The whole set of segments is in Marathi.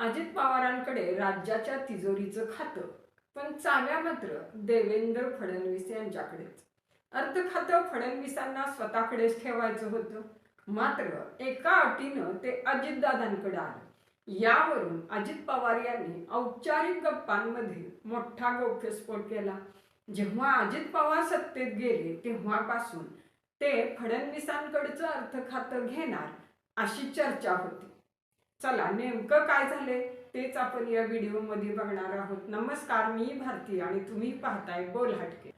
अजित पवारांकडे राज्याच्या तिजोरीचं खातं. पण चाव्या मात्र देवेंद्र फडणवीस यांच्याकडेच. अर्थ खातं फडणवीसांना स्वतःकडेच ठेवायचं होतं. मात्र एका अटीनं ते अजितदादांकडे आलं. यावरून अजित पवार यांनी औपचारिक गप्पांमध्ये मोठा गौप्यस्फोट केला. जेव्हा अजित पवार सत्तेत गेले तेव्हापासून ते फडणवीसांकडचं अर्थ खातं घेणार अशी चर्चा होती. चला नेमकं काय झालंय तेच आपण या व्हिडिओमध्ये बघणार आहोत. नमस्कार मी भारती आणि तुम्ही पाहताय बोल हटके.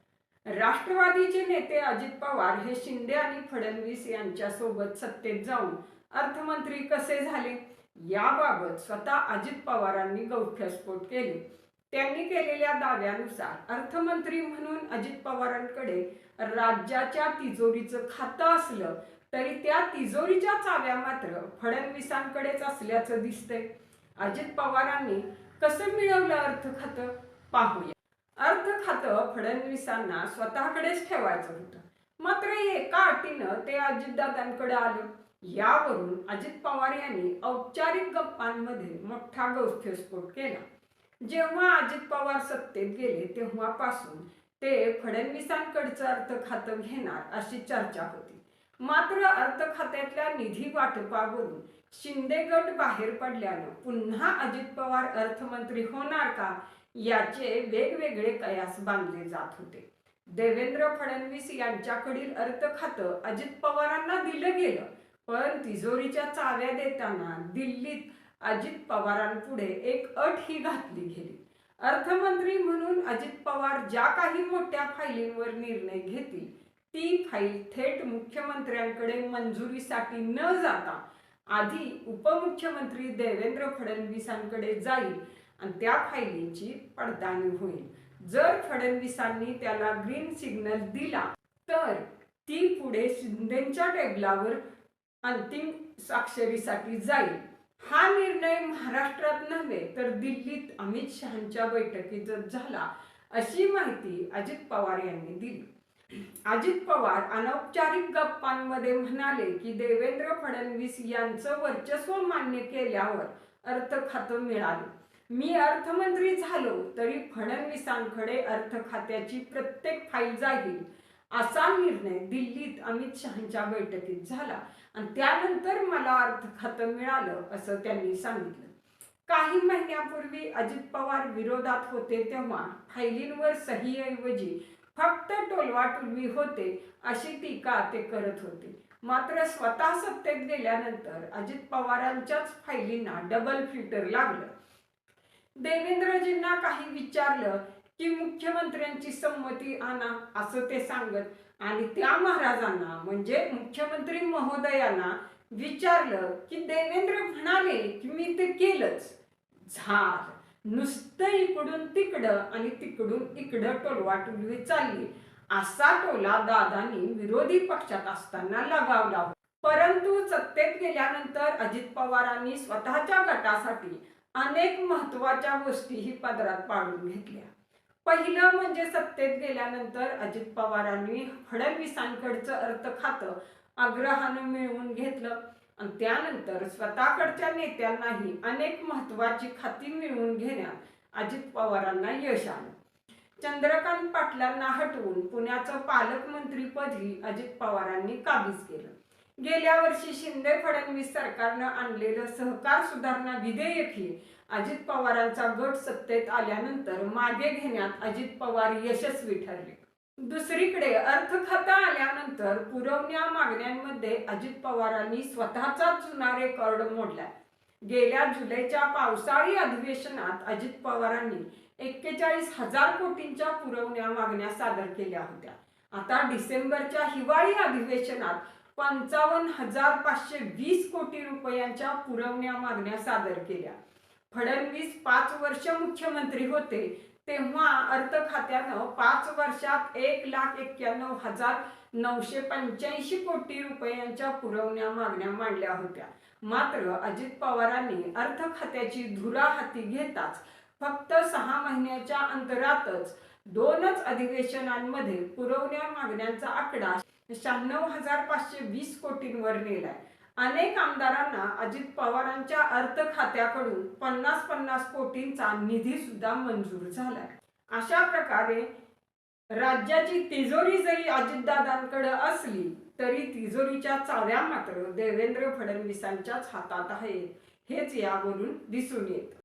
राष्ट्रवादीचे नेते अजित पवार हे शिंदे आणि फडणवीस यांच्या सोबत सत्तेत जाऊन अर्थमंत्री कसे झाले? याबाबत स्वतः अजित पवारांनी गौख्यस्फोट केले. त्यांनी केलेल्या दाव्यानुसार अर्थमंत्री म्हणून अजित पवारांकडे राज्याच्या तिजोरीचं खातं असलं तरी त्या तिजोरीच्या चाव्या मात्र फडणवीसांकडेच असल्याचं दिसतंय. अजित पवारांनी कसं मिळवलं अर्थ खातं पाहूया. अर्थ खातं फडणवीसांना स्वतःकडेच ठेवायचं होतं. मात्र एका अटीनं ते अजितदादांकडे आलं. यावरून अजित पवार यांनी औपचारिक गप्पांमध्ये मोठा गौथ्यस्फोट केला. जेव्हा अजित पवार सत्तेत गेले तेव्हापासून ते फडणवीसांकडचं अर्थ खातं घेणार अशी चर्चा होती. मात्र अर्थ खात्यातल्या निधी वाटपावरून शिंदे गट बाहेर पडल्यानं पुन्हा अजित पवार अर्थमंत्री होणार का याचे वेगवेगळे कयास बांधले जात होते. देवेंद्र फडणवीस यांच्याकडील अर्थ खातं अजित पवारांना दिलं गेलं पण तिजोरीच्या चाव्या देताना दिल्लीत अजित पवारांपुढे एक अट ही घातली गेली. अर्थमंत्री म्हणून अजित पवार ज्या काही मोठ्या फायलींवर निर्णय घेतील ती फाईल थेट मुख्यमंत्र्यांकडे मंजुरीसाठी न जाता आधी उपमुख्यमंत्री देवेंद्र फडणवीसांकडे जाईल आणि त्या फायलींची पडताळणी होईल. जर फडणवीसांनी त्याला ग्रीन सिग्नल दिला तर ती पुढे शिंदेच्या टेबलावर अंतिम स्वाक्षरीसाठी जाईल. हा निर्णय महाराष्ट्रात नव्हे तर दिल्लीत अमित शहांच्या बैठकीत झाला अशी माहिती अजित पवार यांनी दिली. अजित पवार अनौपचारिक गप्पांमध्ये म्हणाले की देवेंद्र फडणवीस यांचं वर्चस्व मान्य केल्यावर अर्थ खातं मिळालं. मी अर्थमंत्री झालो तरी फडणवीसांकडे अर्थ खात्याची प्रत्येक फाईल जाईल असा निर्णय दिल्लीत अमित शहांच्या बैठकीत झाला आणि त्यानंतर मला अर्थ खातं मिळालं असं त्यांनी सांगितलं. काही महिन्यापूर्वी अजित पवार विरोधात होते तेव्हा फायलींवर सहीऐवजी फक्त टोलवाटोलवी होते अशी टीका ते करत होते. मात्र स्वतः सत्तेत गेल्यानंतर अजित पवारांच्याच फायलींना डबल फिल्टर लागलं. देवेंद्रजींना काही विचारलं की मुख्यमंत्र्यांची संमती आणा असं ते सांगत आणि त्या महाराजांना म्हणजे मुख्यमंत्री महोदयांना विचारलं की देवेंद्र म्हणाले की मी ते केलंच. झाल. नुसतं इकडून तिकडं आणि तिकडून इकडं टोलवाटोलवी चालली. असा टोला दादांनी विरोधी पक्षात असताना लगावला. परंतु सत्तेत गेल्यानंतर अजित पवारांनी स्वतःच्या गटासाठी अनेक महत्त्वाच्या गोष्टीही पदरात पाडून घेतल्या. पहिलं म्हणजे सत्तेत गेल्यानंतर अजित पवारांनी फडणवीसांकडचं अर्थ खातं आग्रहानं मिळवून घेतलं. आणि त्यानंतर स्वतःकडच्या नेत्यांनाही अनेक महत्वाची खाती मिळवून घेण्यात अजित पवारांना यश आलं. चंद्रकांत पाटलांना हटवून पुण्याचं पालकमंत्रीपदही अजित पवारांनी काबीज केलं. गेल्या वर्षी शिंदे फडणवीस सरकारनं आणलेलं सहकार सुधारणा विधेयकही अजित पवारांचा गट सत्तेत आल्यानंतर मागे घेण्यात अजित पवार यशस्वी ठरले. दुसरीकडे अर्थ खाता आल्यानंतर पुरवण्या मागण्यांमध्ये अजित पवारांनी स्वतःचा जुना रेकॉर्ड मोडला गेल्या जुलैच्या पावसाळी अधिवेशनात अजित पवारांनी एक्केचाळीस हजार कोटींच्या पुरवण्या मागण्या सादर केल्या होत्या. आता डिसेंबरच्या हिवाळी अधिवेशनात पंचावन्न हजार पाचशे वीस कोटी रुपयांच्या पुरवण्या मागण्या सादर केल्या. फडणवीस पाच वर्ष मुख्यमंत्री होते तेव्हा अर्थ खात्यानं पाच वर्षात एक लाख एक्क्याण्णव हजार नऊशे पंच्याऐंशी कोटी रुपयांच्या पुरवण्या मागण्या मांडल्या होत्या. मात्र अजित पवारांनी अर्थ खात्याची धुरा हाती घेताच फक्त सहा महिन्याच्या अंतरातच दोनच अधिवेशनांमध्ये पुरवण्या मागण्यांचा आकडा शहाण्णव हजार पाचशे वीस कोटींवर नेलाय. अनेक आमदारांना अजित पवारांच्या अर्थ खात्याकडून पन्नास पन्नास कोटींचा निधी सुद्धा मंजूर झालाय. अशा प्रकारे राज्याची तिजोरी जरी अजितदादांकडे असली तरी तिजोरीच्या चाव्या मात्र देवेंद्र फडणवीसांच्याच हातात आहेत. हेच यावरून दिसून येतं.